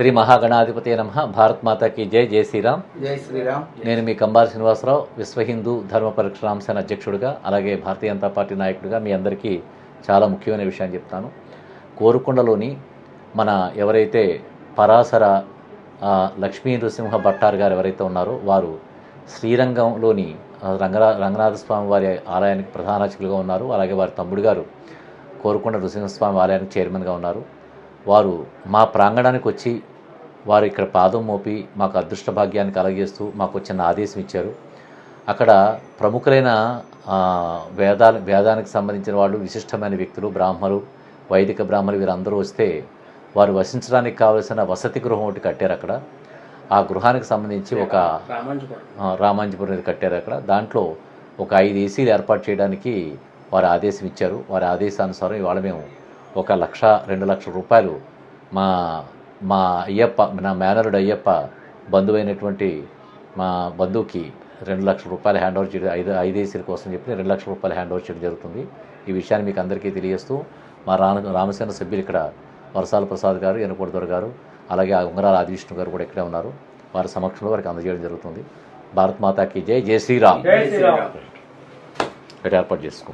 శ్రీ మహాగణాధిపతి నమ. భారత్ మాతాకి జై జై శ్రీరామ్. జై శ్రీరామ్. నేను మీ కంబాల శ్రీనివాసరావు విశ్వ హిందూ ధర్మ పరిరక్షణాంశన అధ్యక్షుడిగా అలాగే భారతీయ జనతా పార్టీ నాయకుడిగా మీ అందరికీ చాలా ముఖ్యమైన విషయాన్ని చెప్తాను. కోరుకొండలోని మన ఎవరైతే పరాశర లక్ష్మీ నృసింహ భట్టార్ గారు ఎవరైతే ఉన్నారో వారు శ్రీరంగంలోని రంగరా రంగనాథ స్వామి వారి ఆలయానికి ప్రధాన అర్చకులుగా ఉన్నారు. అలాగే వారి తమ్ముడు గారు కోరుకొండ నృసింహస్వామి ఆలయానికి చైర్మన్గా ఉన్నారు. వారు మా ప్రాంగణానికి వచ్చి వారు ఇక్కడ పాదం మోపి మాకు అదృష్ట భాగ్యాన్ని కలగజేస్తూ మాకు చిన్న ఆదేశం ఇచ్చారు. అక్కడ ప్రముఖులైన వేదాల వేదానికి సంబంధించిన వాళ్ళు విశిష్టమైన వ్యక్తులు బ్రాహ్మలు వైదిక బ్రాహ్మలు వీరందరూ వస్తే వారు వసించడానికి కావలసిన వసతి గృహం ఒకటి కట్టారు అక్కడ. ఆ గృహానికి సంబంధించి ఒక రామాంజపురం అనేది కట్టారు అక్కడ. దాంట్లో ఒక ఐదు ఏసీలు ఏర్పాటు చేయడానికి వారు ఆదేశం ఇచ్చారు. వారి ఆదేశానుసారం ఇవాళ మేము ఒక లక్ష రెండు లక్షల రూపాయలు మా మా అయ్యప్ప నా మేనరుడు అయ్యప్ప బంధువైనటువంటి మా బంధువుకి రెండు లక్షల రూపాయలు హ్యాండ్ ఓవర్ చేయడం ఐదు ఐదు ఏసీల కోసం చెప్పి రెండు లక్షల రూపాయలు హ్యాండ్ ఓవర్ చేయడం జరుగుతుంది. ఈ విషయాన్ని మీకు అందరికీ తెలియజేస్తూ మా రా రామసేన సభ్యులు ఇక్కడ వరసాల ప్రసాద్ గారు ఎనకొడదొర గారు అలాగే ఆ ఉంగరాల ఆదివిష్ణు గారు కూడా ఇక్కడే ఉన్నారు. వారి సమక్షంలో వారికి అందజేయడం జరుగుతుంది. భారత్ మాతాకి జై జై శ్రీరామ్. జై శ్రీరామ్. ఇక్కడ ఏర్పాటు చేసుకో.